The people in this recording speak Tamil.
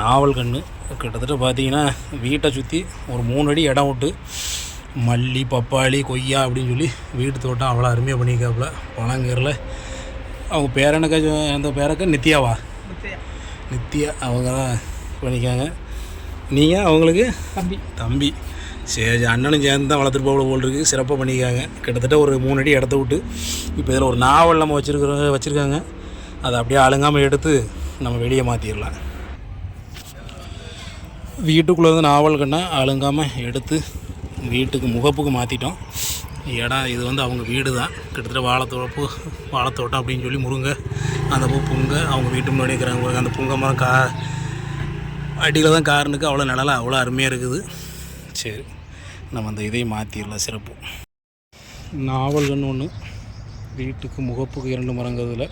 நாவல் கன்று கிட்டத்தட்ட பார்த்தீங்கன்னா வீட்டை சுற்றி ஒரு மூணு அடி இடம் விட்டு மல்லி பப்பாளி கொய்யா அப்படின்னு சொல்லி வீட்டு தோட்டம் அவ்வளோ அருமையாக பண்ணியிருக்காப்புல. பழங்கரில் அவங்க பேரனுக்கு அந்த பேரக்க? நித்யாவா? நித்யா. அவங்க தான் பண்ணிக்காங்க நீங்கள் அவங்களுக்கு? தம்பி. தம்பி. சரி அண்ணனும் சேர்ந்து தான் வளர்த்துட்டு போகல போல் இருக்குது சிறப்பாக பண்ணியிருக்காங்க. கிட்டத்தட்ட ஒரு மூணு அடி இடத்த விட்டு. இப்போ இதில் ஒரு நாவல் நம்ம வச்சுருக்கிற வச்சுருக்காங்க. அதை அப்படியே அழுங்காமல் எடுத்து நம்ம வெளியே மாற்றிடலாம் வீட்டுக்குள்ளே இருந்து நாவல் கண்ணை அழுங்காமல் எடுத்து வீட்டுக்கு முகப்புக்கு மாற்றிட்டோம் இடம் இது வந்து அவங்க வீடு தான். கிட்டத்தட்ட வாழைத்தோப்பு வாழைத்தோட்டம் அப்படின்னு சொல்லி முருங்கை அந்த பூ புங்க அவங்க வீட்டு முன்னாடி இருக்கிறாங்க அந்த புங்க மரம் கா அடியில் தான் காரனுக்கு அவ்வளோ நிழலாக அவ்வளோ அருமையாக இருக்குது. சரி நம்ம அந்த இதையும் மாற்றிடலாம் சிறப்பு. நாவல் கன்று ஒன்று வீட்டுக்கு முகப்புக்கு இரண்டு மரங்கிறதுல